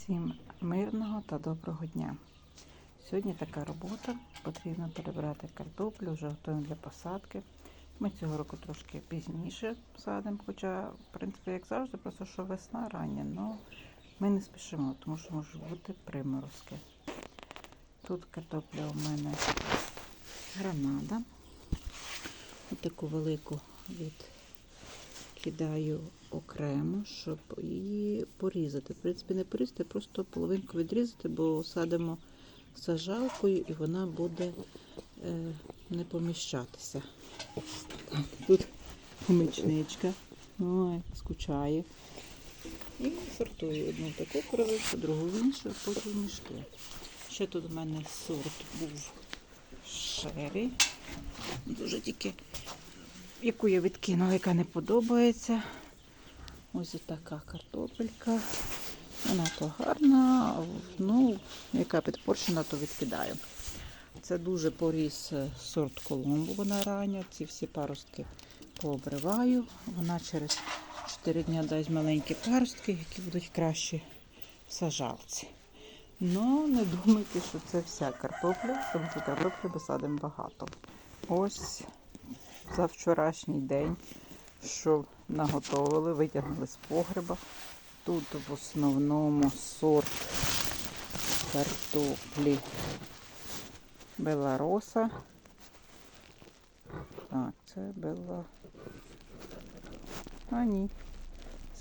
Всім мирного та доброго дня. Сьогодні така робота. Потрібно перебрати картоплю, вже готуємо для посадки. Ми цього року трошки пізніше садимо, хоча, в принципі, як завжди, просто що весна рання, але ми не спішимо, тому що можуть бути приморозки. Тут картопля у мене гранада. Таку велику відкидаю окремо, щоб її порізати. В принципі, не порізати, просто половинку відрізати, бо садимо сажалкою і вона буде е, не поміщатися. Так, тут помічничка. Ой, скучає. І сортую одну таку коровичку, другу в іншу, потім мішки. Ще тут у мене сорт був шері. Дуже тільки, яку я відкинула, яка не подобається. Ось така картопелька. Вона то гарна, ну, яка підпорчена, то відкидаю. Це дуже поріс е, сорт Колумбу, вона рання. Ці всі паростки пообриваю. Вона через 4 дні дасть маленькі паростки, які будуть кращі в сажалці. Ну, не думайте, що це вся картопля, тому що картоплі посадимо багато. Ось за вчорашній день, що наготовили, витягнули з погреба. Тут в основному сорт картоплі Белароса. Так, це Бела. А ні.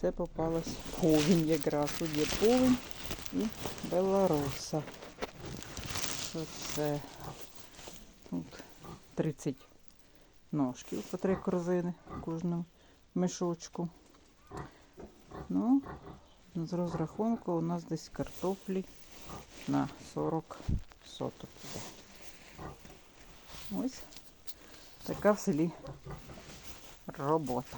Це попалась повінь якраз. Тут є повінь і Белароса. Що це? Тут 30 ножків по три корзини в кожному мішочку. Ну, з розрахунку у нас десь картоплі на 40 соток. Ось така в селі робота.